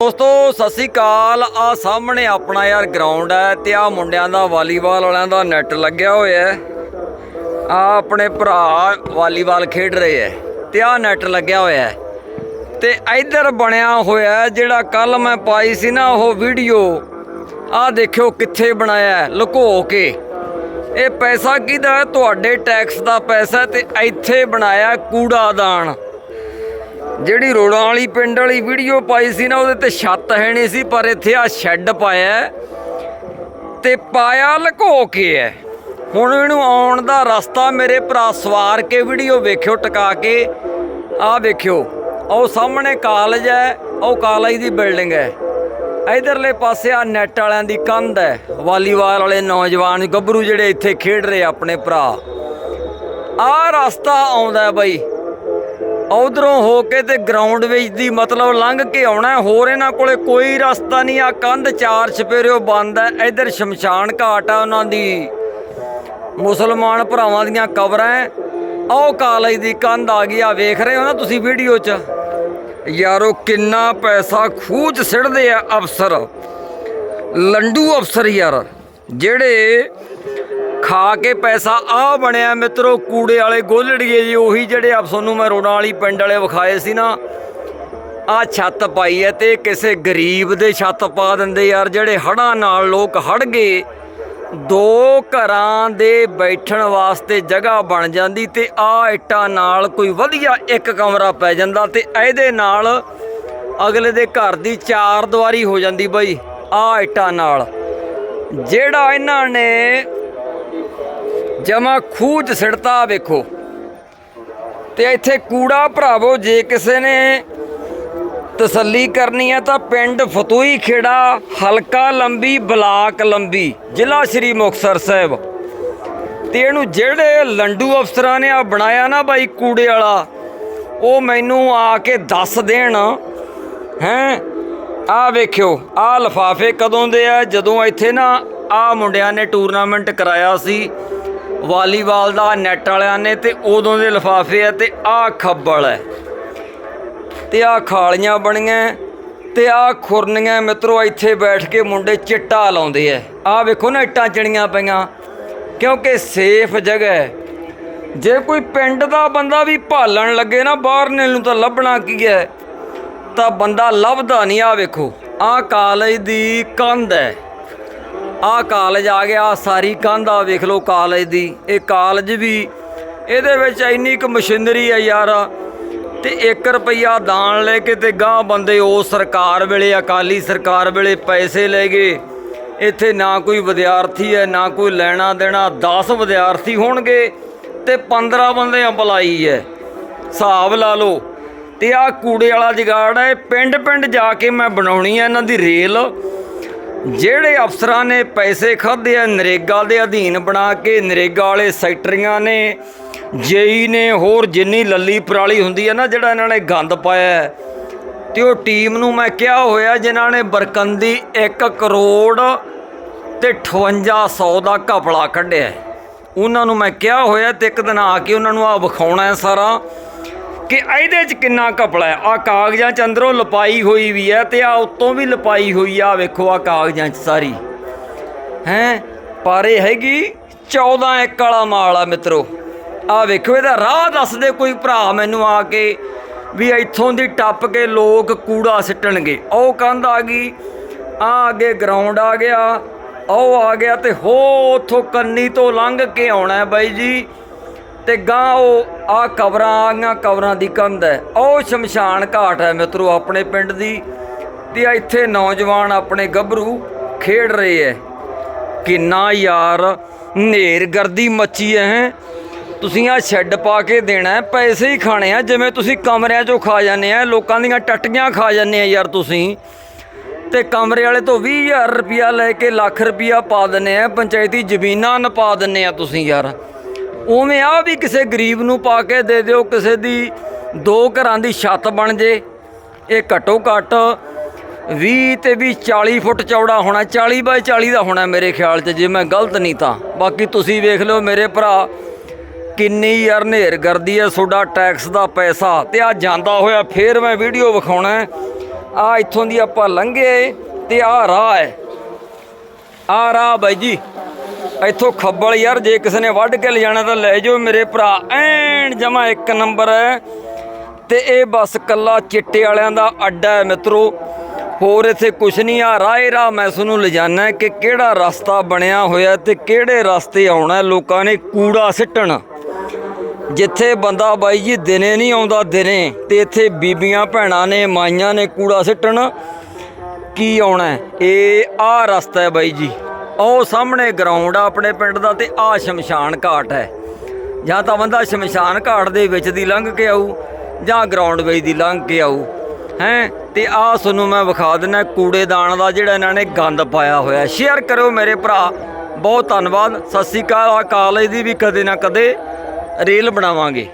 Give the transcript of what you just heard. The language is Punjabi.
ਦੋਸਤੋ, ਸਤਿ ਸ੍ਰੀ ਅਕਾਲ। ਆ ਸਾਹਮਣੇ ਆਪਣਾ ਯਾਰ ਗਰਾਊਂਡ ਹੈ ਤੇ ਆ ਮੁੰਡਿਆਂ ਦਾ ਵਾਲੀਬਾਲ ਵਾਲਿਆਂ ਦਾ ਨੈਟ ਲੱਗਿਆ ਹੋਇਆ ਹੈ। ਆ ਆਪਣੇ ਭਰਾ ਵਾਲੀਬਾਲ ਖੇਡ ਰਹੇ ਹੈ ਤੇ ਆ ਨੈਟ ਲੱਗਿਆ ਹੋਇਆ ਹੈ। ਤੇ ਇੱਧਰ ਬਣਿਆ ਹੋਇਆ ਜਿਹੜਾ ਕੱਲ ਮੈਂ ਪਾਈ ਸੀ ਨਾ ਉਹ ਵੀਡੀਓ ਆ ਦੇਖਿਓ ਕਿੱਥੇ ਬਣਾਇਆ ਲੁਕੋ ਕੇ। ਇਹ ਪੈਸਾ ਕਿਹਦਾ ਤੁਹਾਡੇ ਟੈਕਸ ਦਾ ਪੈਸਾ ਹੈ ਤੇ ਇੱਥੇ ਬਣਾਇਆ ਕੂੜਾ ਦਾਨ ਜਿਹੜੀ ਰੋੜਾਂ ਵਾਲੀ ਪਿੰਡ ਵਾਲੀ ਵੀਡੀਓ ਪਾਈ ਸੀ ਨਾ, ਉਹਦੇ ਤੇ ਛੱਤ ਹੈ ਨਹੀਂ ਸੀ, ਪਰ ਇੱਥੇ ਆ ਸ਼ੈੱਡ ਪਾਇਆ ਹੈ ਤੇ ਪਾਇਆ ਲੁਕੋ ਕੇ ਹੈ। ਹੁਣ ਇਹਨੂੰ ਆਉਣ ਦਾ ਰਸਤਾ ਮੇਰੇ ਭਰਾ ਸਵਾਰ ਕੇ ਵੀਡੀਓ ਵੇਖਿਓ, ਟਿਕਾ ਕੇ। ਆਹ ਵੇਖਿਓ ਉਹ ਸਾਹਮਣੇ ਕਾਲਜ ਹੈ ਉਹ ਕਾਲਜ ਦੀ ਬਿਲਡਿੰਗ ਹੈ। ਇਧਰਲੇ ਪਾਸੇ ਆ ਨੈਟ ਵਾਲਿਆਂ ਦੀ ਕੰਧ ਹੈ, ਵਾਲੀਬਾਲ ਵਾਲੇ ਨੌਜਵਾਨ ਗੱਭਰੂ ਜਿਹੜੇ ਇੱਥੇ ਖੇਡ ਰਹੇ ਆਪਣੇ ਭਰਾ। ਆਹ ਰਸਤਾ ਆਉਂਦਾ ਹੈ ਬਾਈ। ਉਧਰੋਂ ਹੋ ਕੇ ਤੇ ਗਰਾਊਂਡ ਵਿੱਚ ਦੀ ਮਤਲਬ ਲੰਘ ਕੇ ਆਉਣਾ ਹੋਰ ਇਹਨਾਂ ਕੋਲੇ ਕੋਈ ਰਸਤਾ ਨਹੀਂ ਆ। ਕੰਧ ਚਾਰ ਛਪੇਰਿਓ ਬੰਦ ਹੈ। ਇਧਰ ਸ਼ਮਸ਼ਾਨ ਘਾਟ ਆ ਉਹਨਾਂ ਦੀ। ਮੁਸਲਮਾਨ ਭਰਾਵਾਂ ਦੀਆਂ ਕਬਰਾਂ ਹੈ। ਆਹ ਕਾਲਜ ਦੀ ਕੰਧ ਆ ਗਈ ਆ। ਵੇਖ ਰਹੇ ਹੋ ਨਾ ਤੁਸੀਂ ਵੀਡੀਓ 'ਚ? ਯਾਰੋ, ਕਿੰਨਾ ਪੈਸਾ ਖੂਹ 'ਚ ਸਿੱਟਦੇ ਆ ਅਫਸਰ। ਲੰਡੂ ਅਫਸਰ ਯਾਰ, ਜਿਹੜੇ ਖਾ ਕੇ ਪੈਸਾ ਆ ਬਣਿਆ ਮਿੱਤਰੋ, ਕੂੜੇ ਵਾਲੇ ਗੋਲੜੀਏ ਜੀ, ਉਹੀ ਜਿਹੜੇ ਆਪ ਤੁਹਾਨੂੰ ਮੈਂ ਰੋਣਾ ਵਾਲੀ ਪਿੰਡ ਵਾਲੇ ਵਿਖਾਏ ਸੀ ਨਾ ਆ ਛੱਤ ਪਾਈ ਹੈ ਤੇ ਕਿਸੇ ਗਰੀਬ ਦੇ ਛੱਤ ਪਾ ਦਿੰਦੇ ਯਾਰ, ਜਿਹੜੇ ਹੜਾਂ ਨਾਲ ਲੋਕ ਹੜ ਗਏ, ਦੋ ਘਰਾਂ ਦੇ ਬੈਠਣ ਵਾਸਤੇ ਜਗ੍ਹਾ ਬਣ ਜਾਂਦੀ ਤੇ ਆ ਇੱਟਾਂ ਨਾਲ ਕੋਈ ਵਧੀਆ ਇੱਕ ਕਮਰਾ ਪੈ ਜਾਂਦਾ ਤੇ ਇਹਦੇ ਨਾਲ ਅਗਲੇ ਦੇ ਘਰ ਦੀ ਚਾਰ ਦੀਵਾਰੀ ਹੋ ਜਾਂਦੀ ਬਈ ਆ ਇੱਟਾਂ ਨਾਲ। ਜਿਹੜਾ ਇਹਨਾਂ ਨੇ ਜਮਾ ਖੂਹ 'ਚ ਸਿੜਤਾ ਵੇਖੋ। ਤੇ ਇੱਥੇ ਕੂੜਾ ਭਰਾਵੋ, ਜੇ ਕਿਸੇ ਨੇ ਤਸੱਲੀ ਕਰਨੀ ਹੈ ਤਾਂ ਪਿੰਡ ਫਤੂਈ ਖੇੜਾ, ਹਲਕਾ ਲੰਬੀ, ਬਲਾਕ ਲੰਬੀ, ਜ਼ਿਲ੍ਹਾ ਸ਼੍ਰੀ ਮੁਕਤਸਰ ਸਾਹਿਬ। ਤੇ ਇਹਨੂੰ ਜਿਹੜੇ ਲੰਡੂ ਅਫਸਰਾਂ ਨੇ ਆ ਬਣਾਇਆ ਨਾ ਬਾਈ ਕੂੜੇ ਵਾਲਾ, ਉਹ ਮੈਨੂੰ ਆ ਕੇ ਦੱਸ ਦੇਣ। ਹੈਂ? ਆ ਵੇਖਿਓ ਆ ਲਫਾਫੇ ਕਦੋਂ ਦੇ ਆ? ਜਦੋਂ ਇੱਥੇ ਨਾ ਆ ਮੁੰਡਿਆਂ ਨੇ ਟੂਰਨਾਮੈਂਟ ਕਰਾਇਆ ਸੀ ਵਾਲੀਬਾਲ ਦਾ ਨੈਟ ਵਾਲਿਆਂ ਨੇ ਤੇ ਉਦੋਂ ਦੇ ਲਫਾਫੇ ਆ ਤੇ ਆ ਖੱਬਲ ਹੈ ਤੇ ਆ ਖਾਲੀਆਂ ਬਣੀਆਂ, ਤੇ ਆ ਖੁਰਨੀਆਂ ਮਿੱਤਰੋ, ਇੱਥੇ ਬੈਠ ਕੇ ਮੁੰਡੇ ਚਿੱਟਾ ਲਾਉਂਦੇ ਐ ਆ ਵੇਖੋ ਨਾ ਇੱਟਾਂ ਚਣੀਆਂ ਪਈਆਂ, ਕਿਉਂਕਿ ਸੇਫ ਜਗ੍ਹਾ ਹੈ। ਜੇ ਕੋਈ ਪਿੰਡ ਦਾ ਬੰਦਾ ਵੀ ਭਾਲਣ ਲੱਗੇ ਨਾ, ਬਾਹਰ ਨੇ ਨੂੰ ਤਾਂ ਲੱਭਣਾ ਕੀ ਹੈ? ਤਾਂ ਬੰਦਾ ਲੱਭਦਾ ਨਹੀਂ, ਆ ਵੇਖੋ। ਆ ਕਾਲਜ ਦੀ ਕੰਧ ਹੈ। ਆ ਕਾਲਜ ਆ ਗਿਆ, ਆਹ ਸਾਰੀ ਕੰਧ ਆ, ਵੇਖ ਲਓ ਕਾਲਜ ਦੀ। ਇਹ ਕਾਲਜ ਵੀ, ਇਹਦੇ ਵਿੱਚ ਇੰਨੀ ਕੁ ਮਸ਼ੀਨਰੀ ਹੈ ਯਾਰ। ਤੇ 1 ਰੁਪਈਆ ਦਾਨ ਲੈ ਕੇ ਤੇ ਗਾਂ ਬੰਦੇ ਉਹ ਸਰਕਾਰ ਵੇਲੇ, ਅਕਾਲੀ ਸਰਕਾਰ ਵੇਲੇ ਪੈਸੇ ਲੈ ਗਏ। ਇੱਥੇ ਨਾ ਕੋਈ ਵਿਦਿਆਰਥੀ ਹੈ, ਨਾ ਕੋਈ ਲੈਣਾ ਦੇਣਾ 10 ਵਿਦਿਆਰਥੀ ਹੋਣਗੇ ਤੇ 15 ਬੰਦੇ ਅੰਪਲਾਈ ਹੈ। ਹਿਸਾਬ ਲਾ ਲਓ। ਤੇ ਆ ਕੂੜੇ ਵਾਲਾ ਜਗਾੜ ਹੈ ਪਿੰਡ ਪਿੰਡ ਜਾ ਕੇ ਮੈਂ ਬਣਾਉਣੀ ਹੈ ਇਹਨਾਂ ਦੀ ਰੇਲ। ਜਿਹੜੇ ਅਫਸਰਾਂ ਨੇ ਪੈਸੇ ਖਾਦੇ ਆ ਨਰੇਗਾ ਦੇ ਅਧੀਨ ਬਣਾ ਕੇ ਨਰੇਗਾ ਵਾਲੇ ਸੈਕਟਰੀਆਂ ਨੇ ਜੇਈ ਨੇ ਹੋਰ ਜਿੰਨੀ ਲੱਲੀ ਪਰਾਲੀ ਹੁੰਦੀ ਹੈ ਨਾ ਜਿਹੜਾ ਇਹਨਾਂ ਨੇ ਗੰਦ ਪਾਇਆ ਹੈ, ਤੇ ਉਹ ਟੀਮ ਨੂੰ ਮੈਂ ਕਿਹਾ ਹੋਇਆ ਜਿਨ੍ਹਾਂ ਨੇ ਬਰਕੰਦੀ 1 ਕਰੋੜ ਤੇ 5800 ਦਾ ਘਪਲਾ ਕੱਢਿਆ ਉਹਨਾਂ ਨੂੰ ਮੈਂ ਕਿਹਾ ਹੋਇਆ ਤੇ ਇੱਕ ਦਿਨ ਆ ਕੇ ਉਹਨਾਂ ਨੂੰ ਆ ਵਿਖਾਉਣਾ ਹੈ ਸਾਰਾ। ਕਿ ਇਹਦੇ 'ਚ ਕਿੰਨਾ ਘਪਲਾ ਹੈ? ਆ ਕਾਗਜ਼ਾਂ 'ਚ ਅੰਦਰੋਂ ਲਪਾਈ ਹੋਈ ਵੀ ਹੈ ਤੇ ਆ ਉੱਤੋਂ ਵੀ ਲਪਾਈ ਹੋਈ ਆ। ਵੇਖੋ ਆ ਕਾਗਜ਼ਾਂ 'ਚ ਸਾਰੀ। ਹੈ? ਪਰ ਇਹ ਹੈਗੀ 14 ਇੱਕ ਵਾਲਾ ਮਾਲ ਆ ਮਿੱਤਰੋ। ਆ ਵੇਖੋ, ਇਹਦਾ ਰਾਹ ਦੱਸ ਦੇ ਕੋਈ ਭਰਾ ਮੈਨੂੰ ਆ ਕੇ ਵੀ ਇੱਥੋਂ ਦੀ ਟੱਪ ਕੇ ਲੋਕ ਕੂੜਾ ਸਿੱਟਣਗੇ। ਉਹ ਕੰਧ ਆ ਗਈ ਆ ਅੱਗੇ ਗਰਾਊਂਡ ਆ ਗਿਆ, ਉਹ ਆ ਗਿਆ ਤੇ ਹੋ ਉਥੋਂ ਕੰਨੀ ਤੋਂ ਲੰਘ ਕੇ ਆਉਣਾ ਬਾਈ ਜੀ। ਤੇ ਗਾਂ ਉਹ ਆ ਕਬਰਾਂ, ਆਈਆਂ ਗਈਆਂ ਕਬਰਾਂ ਦੀ ਕੰਧ ਹੈ। ਉਹ ਸ਼ਮਸ਼ਾਨ ਘਾਟ ਹੈ ਮਿੱਤਰੋ, ਆਪਣੇ ਪਿੰਡ ਦੀ ਤੇ ਇੱਥੇ ਨੌਜਵਾਨ ਆਪਣੇ ਗੱਭਰੂ ਖੇਡ ਰਹੇ ਐ ਕਿੰਨਾ ਯਾਰ ਨੇਰ ਗਰਦੀ ਮੱਚੀ ਐ ਤੁਸੀਂ ਆ ਸ਼ੈੱਡ ਪਾ ਕੇ ਦੇਣਾ ਪੈਸੇ ਹੀ ਖਾਣੇ ਆ, ਜਿਵੇਂ ਤੁਸੀਂ ਕਮਰਿਆਂ 'ਚੋਂ ਖਾ ਜਾਂਦੇ ਆ, ਲੋਕਾਂ ਦੀਆਂ ਟੱਟੀਆਂ ਖਾ ਜਾਂਦੇ ਆ ਯਾਰ ਤੁਸੀਂ। ਤੇ ਕਮਰੇ ਵਾਲੇ ਤੋਂ 20000 ਰੁਪਿਆ ਲੈ ਕੇ ਲੱਖ ਰੁਪਿਆ ਪਾ ਦਿੰਨੇ ਆ, ਪੰਚਾਇਤੀ ਜ਼ਮੀਨਾਂ ਨਪਾ ਦਿੰਨੇ ਆ ਤੁਸੀਂ ਯਾਰ। ਉਵੇਂ ਆ ਵੀ ਕਿਸੇ ਗਰੀਬ ਨੂੰ ਪਾ ਕੇ ਦੇ ਦਿਓ, ਕਿਸੇ ਦੀ ਦੋ ਘਰਾਂ ਦੀ ਛੱਤ ਬਣ ਜੇ। ਇਹ ਘੱਟੋ ਘੱਟ 20 ਤੇ ਵੀ 40 ਫੁੱਟ ਚੌੜਾ ਹੋਣਾ 40 ਬਾਈ 40 ਦਾ ਹੋਣਾ ਮੇਰੇ ਖਿਆਲ 'ਚ, ਜੇ ਮੈਂ ਗਲਤ ਨਹੀਂ ਤਾਂ। ਬਾਕੀ ਤੁਸੀਂ ਵੇਖ ਲਿਓ ਮੇਰੇ ਭਰਾ, ਕਿੰਨੀ ਯਾਰ ਨੇਰ ਕਰਦੀ ਹੈ ਤੁਹਾਡਾ ਟੈਕਸ ਦਾ ਪੈਸਾ। ਤੇ ਆ ਜਾਂਦਾ ਹੋਇਆ, ਫੇਰ ਮੈਂ ਵੀਡੀਓ ਵਿਖਾਉਣਾ ਹੈ। ਆ ਇੱਥੋਂ ਦੀ ਆਪਾਂ ਲੰਘੇ ਤੇ ਆ ਰਾਹ ਹੈ ਆ ਰਾਹ ਬਾਈ ਜੀ। ਇੱਥੋਂ ਖੱਬਲ ਯਾਰ, ਜੇ ਕਿਸੇ ਨੇ ਵੱਢ ਕੇ ਲਿਜਾਣਾ ਤਾਂ ਲੈ ਜਾਓ ਮੇਰੇ ਭਰਾ। ਐਨ ਜਮਾ ਇੱਕ ਨੰਬਰ ਹੈ। ਤੇ ਇਹ ਬਸ ਕੱਲਾ ਚਿੱਟੇ ਵਾਲਿਆਂ ਦਾ ਅੱਡਾ ਹੈ ਮਿੱਤਰੋ। ਹੋਰ ਇੱਥੇ ਕੁਛ ਨਹੀਂ ਆ। ਰਾਏ ਰਾਹ ਮੈਂ ਤੁਹਾਨੂੰ ਲਿਜਾਣਾ ਕਿ ਕਿਹੜਾ ਰਸਤਾ ਬਣਿਆ ਹੋਇਆ ਤੇ ਕਿਹੜੇ ਰਸਤੇ ਆਉਣਾ ਲੋਕਾਂ ਨੇ ਕੂੜਾ ਸਿੱਟਣ। ਜਿੱਥੇ ਬੰਦਾ ਬਾਈ ਜੀ ਦਿਨੇ ਨਹੀਂ ਆਉਂਦਾ ਦਿਨੇ, ਤੇ ਇੱਥੇ ਬੀਬੀਆਂ ਭੈਣਾਂ ਨੇ, ਮਾਈਆਂ ਨੇ ਕੂੜਾ ਸਿੱਟਣ। ਕੀ ਆਉਣਾ ਇਹ ਆ ਰਸਤਾ ਹੈ ਬਾਈ ਜੀ। ਉਹ ਸਾਹਮਣੇ ਗਰਾਊਂਡ ਆ ਆਪਣੇ ਪਿੰਡ ਦਾ ਤੇ ਆ ਸ਼ਮਸ਼ਾਨ ਘਾਟ ਹੈ। ਜਾਂ ਤਾਂ ਬੰਦਾ ਸ਼ਮਸ਼ਾਨ ਘਾਟ ਦੇ ਵਿੱਚ ਦੀ ਲੰਘ ਕੇ ਆਊ ਜਾਂ ਗਰਾਊਂਡ ਵਿੱਚ ਦੀ ਲੰਘ ਕੇ ਆਊ, ਹੈ? ਤੇ ਆ ਤੁਹਾਨੂੰ ਮੈਂ ਵਿਖਾ ਦਿੰਦਾ ਕੂੜੇਦਾਨ ਦਾ ਜਿਹੜਾ ਇਹਨਾਂ ਨੇ ਗੰਦ ਪਾਇਆ ਹੋਇਆ। ਸ਼ੇਅਰ ਕਰਿਓ ਮੇਰੇ ਭਰਾ। ਬਹੁਤ ਧੰਨਵਾਦ। ਸਤਿ ਸ੍ਰੀ ਅਕਾਲ। ਆ ਕਾਲਜ ਦੀ ਵੀ ਕਦੇ ਨਾ ਕਦੇ ਰੇਲ ਬਣਾਵਾਂਗੇ।